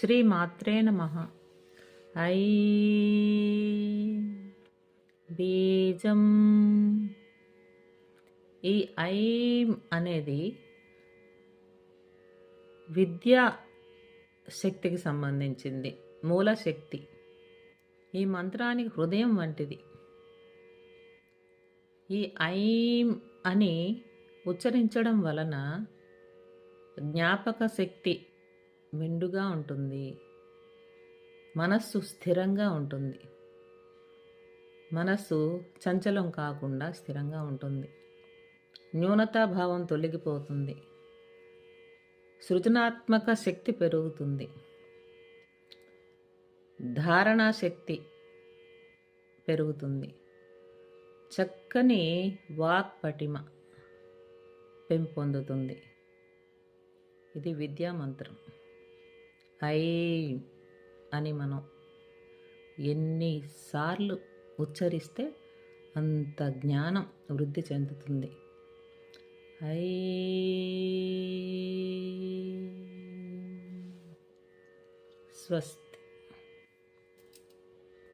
శ్రీ మాత్రే నమ. ఐ బీజం. ఈ ఐం అనేది విద్యా శక్తికి సంబంధించింది మూల శక్తి. ఈ మంత్రానికి హృదయం వంటిది. ఈ ఐం అని ఉచ్చరించడం వలన జ్ఞాపక శక్తి మెండుగా ఉంటుంది. మనస్సు స్థిరంగా ఉంటుంది. మనస్సు చంచలం కాకుండా స్థిరంగా ఉంటుంది. న్యూనతాభావం తొలగిపోతుంది. సృజనాత్మక శక్తి పెరుగుతుంది. ధారణా శక్తి పెరుగుతుంది. చక్కని వాక్ పటిమ పెంపొందుతుంది. ఇది విద్యా మంత్రం. ఐ అని మనం ఎన్నిసార్లు ఉచ్చరిస్తే అంత జ్ఞానం వృద్ధి చెందుతుంది. ఐ స్వస్తి.